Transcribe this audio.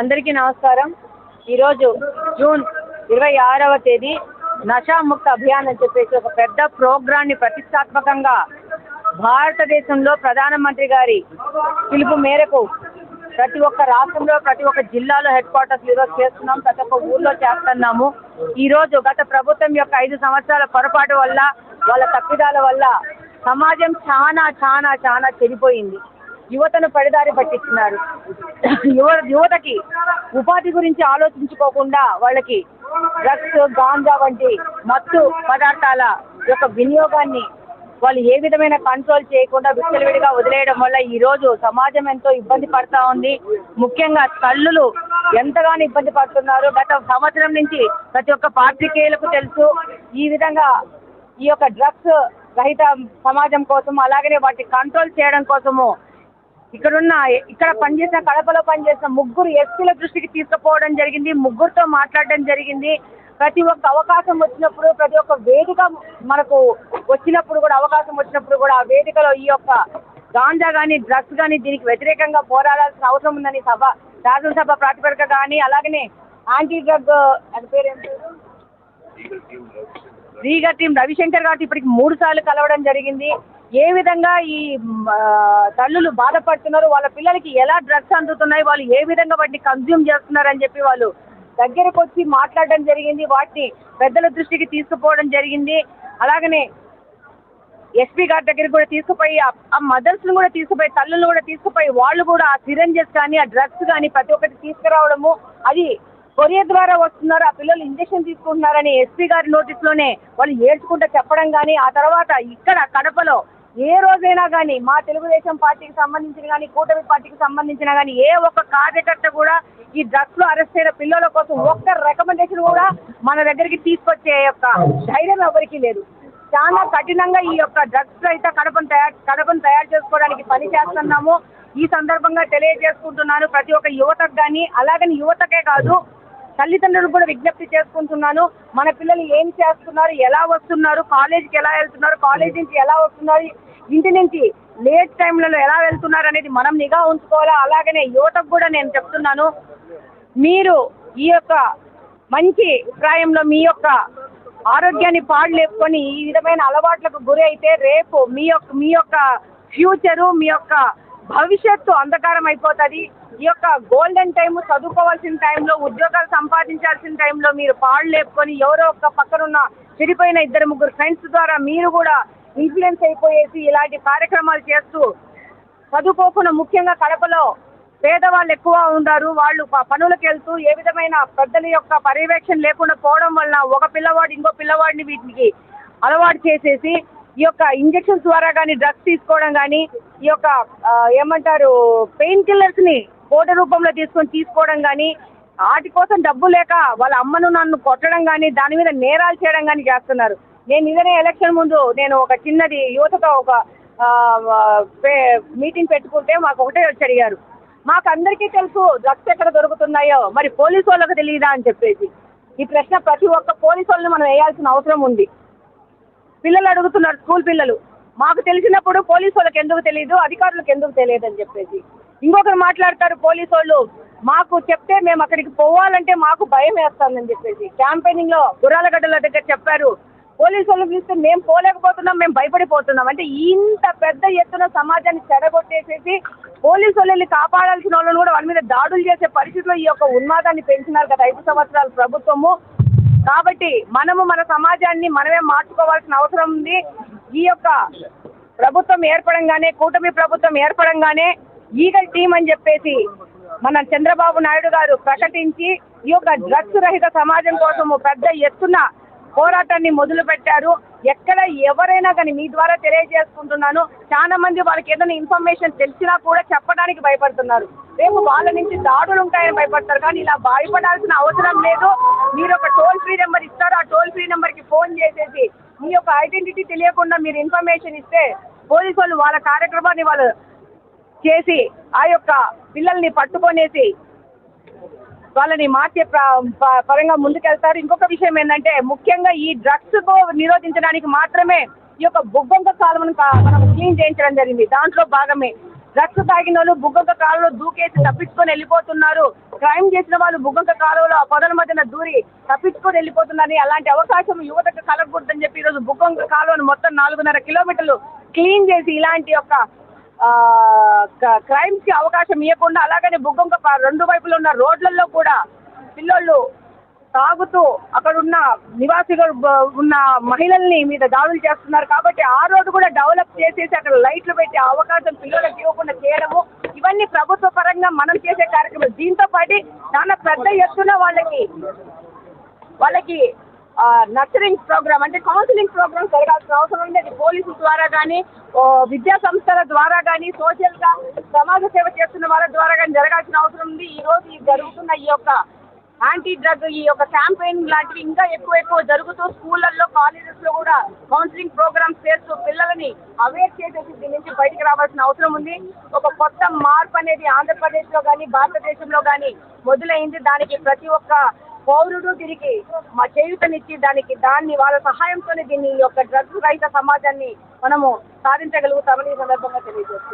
అందరికీ నమస్కారం. ఈరోజు జూన్ ఇరవై ఆరవ తేదీ నషాముక్త అభియాన్ అని చెప్పేసి ఒక పెద్ద ప్రోగ్రాన్ని ప్రతిష్టాత్మకంగా భారతదేశంలో ప్రధానమంత్రి గారి పిలుపు మేరకు ప్రతి ఒక్క రాష్ట్రంలో ప్రతి ఒక్క జిల్లాలో హెడ్ క్వార్టర్స్ ఈరోజు చేస్తున్నాం. ప్రతి ఒక్క ఊర్లో చేస్తున్నాము. ఈరోజు గత ప్రభుత్వం యొక్క ఐదు సంవత్సరాల పొరపాటు వల్ల వాళ్ళ తప్పిదాల వల్ల సమాజం చాలా చాలా చాలా చెడిపోయింది. యువతను పడిదారి పట్టిస్తున్నారు. యువ యువతకి ఉపాధి గురించి ఆలోచించుకోకుండా వాళ్ళకి డ్రగ్స్ గాంజా వంటి మత్తు పదార్థాల యొక్క వినియోగాన్ని వాళ్ళు ఏ విధమైన కంట్రోల్ చేయకుండా విచ్చలవిడిగా వదిలేయడం వల్ల ఈ రోజు సమాజం ఎంతో ఇబ్బంది పడతా ఉంది. ముఖ్యంగా తల్లులు ఎంతగానో ఇబ్బంది పడుతున్నారు. గత సంవత్సరం నుంచి ప్రతి ఒక్క పాత్రికేయులకు తెలుసు ఈ విధంగా ఈ యొక్క డ్రగ్స్ రహిత సమాజం కోసం అలాగనే వాటి కంట్రోల్ చేయడం కోసము ఇక్కడున్న ఇక్కడ పనిచేసిన కడపలో పనిచేసిన ముగ్గురు ఎస్పీల దృష్టికి తీసుకుపోవడం జరిగింది ముగ్గురుతో మాట్లాడడం జరిగింది. ప్రతి ఒక్క అవకాశం వచ్చినప్పుడు ప్రతి ఒక్క వేదిక మనకు వచ్చినప్పుడు కూడా అవకాశం వచ్చినప్పుడు కూడా ఆ వేదికలో ఈ యొక్క గాంజా కానీ డ్రగ్స్ కానీ దీనికి వ్యతిరేకంగా పోరాడాల్సిన అవసరం ఉందని సభ శాసనసభ ప్రాతిపదిక కానీ అలాగనే యాంటీ డ్రగ్ అని పేరు పేరు రీగర్ టీం రవిశంకర్ గారితో ఇప్పటికి మూడు సార్లు కలవడం జరిగింది. ఏ విధంగా ఈ తల్లులు బాధపడుతున్నారు వాళ్ళ పిల్లలకి ఎలా డ్రగ్స్ అందుతున్నాయి వాళ్ళు ఏ విధంగా వాటిని కన్జ్యూమ్ చేస్తున్నారని చెప్పి వాళ్ళు దగ్గరకు వచ్చి మాట్లాడడం జరిగింది వాటిని పెద్దల దృష్టికి తీసుకుపోవడం జరిగింది. అలాగనే ఎస్పీ గారి దగ్గరికి కూడా తీసుకుపోయి ఆ- మదర్స్ని కూడా తీసుకుపోయి తల్లులను కూడా తీసుకుపోయి వాళ్ళు కూడా ఆ సిరంజెస్ కానీ ఆ డ్రగ్స్ కానీ ప్రతి ఒక్కటి తీసుకురావడము అది కొరియర్ ద్వారా వస్తున్నారు ఆ పిల్లలు ఇంజక్షన్ తీసుకుంటున్నారని ఎస్పీ గారి నోటీస్లోనే వాళ్ళు ఏడ్చుకుంటూ చెప్పడం కానీ ఆ తర్వాత ఇక్కడ కడపలో ఏ రోజైనా కానీ మా తెలుగుదేశం పార్టీకి సంబంధించిన కానీ కూటమి పార్టీకి సంబంధించిన కానీ ఏ ఒక్క కార్యకర్త కూడా ఈ డ్రగ్స్లో అరెస్ట్ అయిన పిల్లల కోసం ఒక్క రికమెండేషన్ కూడా మన దగ్గరికి తీసుకొచ్చే యొక్క ధైర్యం ఎవరికీ లేదు. చాలా కఠినంగా ఈ యొక్క డ్రగ్స్ అయితే కడపను తయారు కడపను తయారు చేసుకోవడానికి పని చేస్తున్నాము. ఈ సందర్భంగా తెలియజేసుకుంటున్నాను ప్రతి ఒక్క యువతకు కానీ అలాగని యువతకే కాదు తల్లిదండ్రులకు కూడా విజ్ఞప్తి చేసుకుంటున్నాను. మన పిల్లలు ఏం చేస్తున్నారు ఎలా వస్తున్నారు కాలేజీకి ఎలా వెళ్తున్నారు కాలేజ్ నుంచి ఎలా వస్తున్నారు ఇంటి నుంచి లేట్ టైంలలో ఎలా వెళ్తున్నారు అనేది మనం నిఘా ఉంచుకోవాలా? అలాగనే యువతకు కూడా నేను చెప్తున్నాను. మీరు ఈ యొక్క మంచి ప్రాయంలో మీ యొక్క ఆరోగ్యాన్ని పాడు లేపుకొని ఈ విధమైన అలవాట్లకు గురి అయితే రేపు మీ యొక్క మీ యొక్క ఫ్యూచరు మీ యొక్క భవిష్యత్తు అంధకారం అయిపోతుంది. ఈ యొక్క గోల్డెన్ టైం చదువుకోవాల్సిన టైంలో ఉద్యోగాలు సంపాదించాల్సిన టైంలో మీరు పాడు లేపుకొని ఎవరో ఒక పక్కనున్న చెడిపోయిన ఇద్దరు ముగ్గురు ఫ్రెండ్స్ ద్వారా మీరు కూడా ఇన్ఫ్లుయెన్స్ అయిపోయేసి ఇలాంటి కార్యక్రమాలు చేస్తూ చదువుకోకుండా ముఖ్యంగా కడపలో పేదవాళ్ళు ఎక్కువ ఉన్నారు వాళ్ళు ప- పనులకు వెళ్తూ ఏ విధమైన పెద్దల యొక్క పర్యవేక్షణ లేకుండా పోవడం వలన ఒక పిల్లవాడు ఇంకో పిల్లవాడిని వీటికి అలవాటు చేసేసి ఈ యొక్క ఇంజెక్షన్స్ ద్వారా కానీ డ్రగ్స్ తీసుకోవడం కానీ ఈ యొక్క ఏమంటారు పెయిన్ కిల్లర్స్ని కోట రూపంలో తీసుకొని తీసుకోవడం కానీ వాటి కోసం డబ్బు లేక వాళ్ళ అమ్మను నన్ను కొట్టడం కానీ దాని మీద నేరాలు చేయడం కానీ చేస్తున్నారు. నేను ఇదనే ఎలక్షన్ ముందు నేను ఒక చిన్నది యువతతో ఒక పే- మీటింగ్ పెట్టుకుంటే మాకు ఒకటే వచ్చి అడిగారు మాకు అందరికీ తెలుసు డ్రగ్స్ ఎక్కడ దొరుకుతున్నాయో మరి పోలీసు వాళ్ళకి తెలియదా అని చెప్పేసి. ఈ ప్రశ్న ప్రతి ఒక్క పోలీసు వాళ్ళని మనం వేయాల్సిన అవసరం ఉంది. పిల్లలు అడుగుతున్నారు స్కూల్ పిల్లలు. మాకు తెలిసినప్పుడు పోలీసు వాళ్ళకి ఎందుకు తెలియదు అధికారులకు ఎందుకు తెలియదు అని చెప్పేసి. ఇంకొకరు మాట్లాడతారు పోలీసు వాళ్ళు మాకు చెప్తే మేము అక్కడికి పోవాలంటే మాకు భయం వేస్తుందని చెప్పేసి. క్యాంపెయినింగ్లో గుర్రాలగడ్డల దగ్గర చెప్పారు పోలీసు వాళ్ళు చూస్తే మేము పోలేకపోతున్నాం మేము భయపడిపోతున్నాం. అంటే ఇంత పెద్ద ఎత్తున సమాజాన్ని చెడగొట్టేసేసి పోలీసు వాళ్ళు కాపాడాల్సిన వాళ్ళని కూడా వాళ్ళ మీద దాడులు చేసే పరిస్థితిలో ఈ యొక్క ఉన్మాదాన్ని పెంచినారు కదా. ఐదు సంవత్సరాల ప్రభుత్వము కాబట్టి మనము మన సమాజాన్ని మనమే మార్చుకోవాల్సిన అవసరం ఉంది. ఈ యొక్క ప్రభుత్వం ఏర్పడంగానే కూటమి ప్రభుత్వం ఏర్పడంగానే ఈగల్ టీం అని చెప్పేసి మన చంద్రబాబు నాయుడు గారు ప్రకటించి ఈ యొక్క డ్రగ్స్ రహిత సమాజం కోసము పెద్ద ఎత్తున పోరాటాన్ని మొదలు పెట్టారు ఎక్కడ ఎవరైనా కానీ మీ ద్వారా తెలియజేసుకుంటున్నాను. చాలా మంది వాళ్ళకి ఏదైనా ఇన్ఫర్మేషన్ తెలిసినా కూడా చెప్పడానికి భయపడుతున్నారు. రేపు వాళ్ళ నుంచి దాడులు ఉంటాయని భయపడతారు. కానీ ఇలా భయపడాల్సిన అవసరం లేదు. మీరు ఒక టోల్ ఫ్రీ నెంబర్ ఇస్తారు. ఆ టోల్ ఫ్రీ నెంబర్కి ఫోన్ చేసేసి మీ యొక్క ఐడెంటిటీ తెలియకుండా మీరు ఇన్ఫర్మేషన్ ఇస్తే పోలీసు వాళ్ళు వాళ్ళ కార్యక్రమాన్ని వాళ్ళు చేసి ఆ యొక్క పిల్లల్ని పట్టుకొనేసి వాళ్ళని మార్చే ప- పరంగా ముందుకెళ్తారు. ఇంకొక విషయం ఏంటంటే ముఖ్యంగా ఈ డ్రగ్స్ నిరోధించడానికి మాత్రమే ఈ యొక్క బుగ్గొంక కాలువను కా- మనం క్లీన్ చేయించడం జరిగింది. దాంట్లో భాగమే డ్రగ్స్ తాగిన వాళ్ళు బుగ్గొంక కాలువలో దూకేసి తప్పించుకొని వెళ్ళిపోతున్నారు. క్రైమ్ చేసిన వాళ్ళు బుగ్గొంక కాలువలో ఆ పొదల మధ్యన దూరి తప్పించుకొని వెళ్ళిపోతున్నారని అలాంటి అవకాశం యువతకు కలగకూడదని చెప్పి ఈరోజు బుగ్గొంక కాలువను మొత్తం నాలుగున్నర కిలోమీటర్లు క్లీన్ చేసి ఇలాంటి యొక్క క్రైమ్స్కి అవకాశం ఇవ్వకుండా అలాగనే బుగ్గంక రెండు వైపులు ఉన్న రోడ్లలో కూడా పిల్లోళ్ళు తాగుతూ అక్కడ ఉన్న నివాసిగా ఉన్న మహిళల్ని మీద దాడులు చేస్తున్నారు కాబట్టి ఆ రోడ్డు కూడా డెవలప్ చేసేసి అక్కడ లైట్లు పెట్టే అవకాశం పిల్లలకు ఇవ్వకుండా చేయడము. ఇవన్నీ ప్రభుత్వ పరంగా మనం చేసే కార్యక్రమం. దీంతో పాటు చాలా పెద్ద ఎత్తున వాళ్ళకి వాళ్ళకి నర్సరింగ్ ప్రోగ్రామ్ అంటే కౌన్సిలింగ్ ప్రోగ్రామ్ జరగాల్సిన అవసరం ఉంది. అది పోలీసుల ద్వారా కానీ విద్యా సంస్థల ద్వారా కానీ సోషల్గా సమాజ సేవ చేస్తున్న వాళ్ళ ద్వారా కానీ జరగాల్సిన అవసరం ఉంది. ఈ రోజు జరుగుతున్న ఈ యొక్క యాంటీ డ్రగ్ ఈ యొక్క క్యాంపెయిన్ లాంటివి ఇంకా ఎక్కువ ఎక్కువ జరుగుతూ స్కూళ్ళల్లో కాలేజెస్లో కూడా కౌన్సిలింగ్ ప్రోగ్రామ్స్ చేస్తూ పిల్లలని అవేర్ చేసేసి దీని నుంచి బయటకు రావాల్సిన అవసరం ఉంది. ఒక కొత్త మార్పు అనేది ఆంధ్రప్రదేశ్లో కానీ భారతదేశంలో కానీ మొదలైంది. దానికి ప్రతి ఒక్క పౌరుడు తిరిగి మా చేయుతనిచ్చి దానికి దాన్ని వాళ్ళ సహాయంతోనే దీన్ని ఈ యొక్క డ్రగ్స్ రహిత సమాజాన్ని మనము సాధించగలుగుతామని ఈ సందర్భంగా తెలియజేస్తున్నాం.